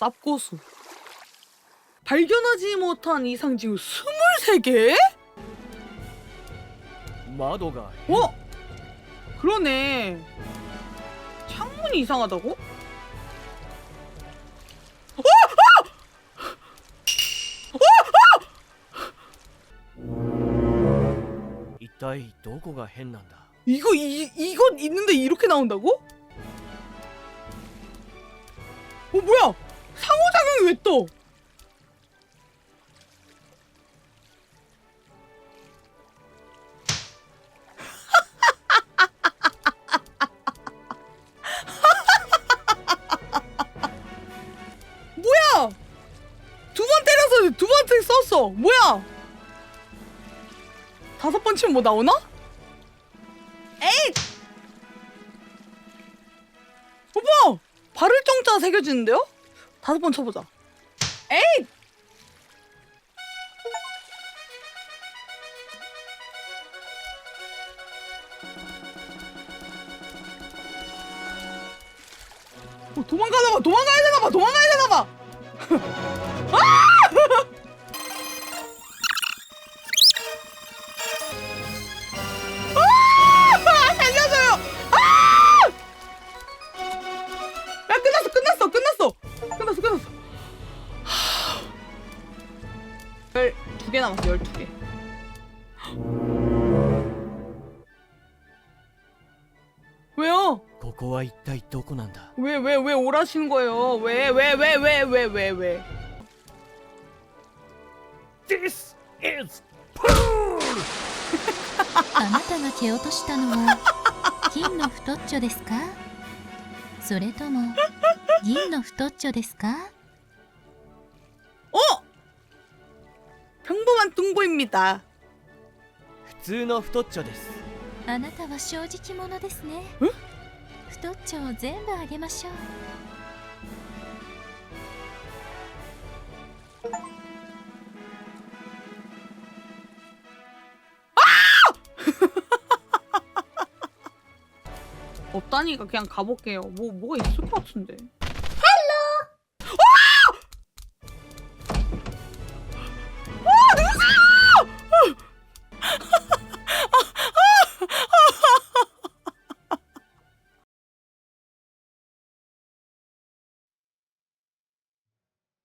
쌉고수. 발견하지 못한 이상 징후 23개? 窓が 어? 그러네. 창문이 이상하다고? 一体どこが変なんだ 이거 이 이건 있는데 이렇게 나온다고? 어 뭐야? 상호작용이 왜 떠? 뭐야? 두 번 때려서 두번 썼어. 뭐야? 다섯 번 치면 뭐 나오나? 에이! 오빠! 발을 정자 새겨지는데요? 다섯 번 쳐보자. 에이! 어, 도망가나 봐, 도망가야 되나 봐, 도망가야 되나 봐. 아! 12개 남았어 12개 왜 요? ここは一体どこなんだ왜 왜 왜 오라신 거예 요? 왜왜 왜 왜 왜, 왜, 왜? This is pool! あなたが蹴落としたのは金の太っちょですか？それとも銀の太っちょですか 어? 평범한 뚱보입니다. 普通の太っちょですあなたは正直者ですねえ太っちょを全部あげましょう 없다니까 그냥 가볼게요. 뭐 뭐가 있을 것 같은데.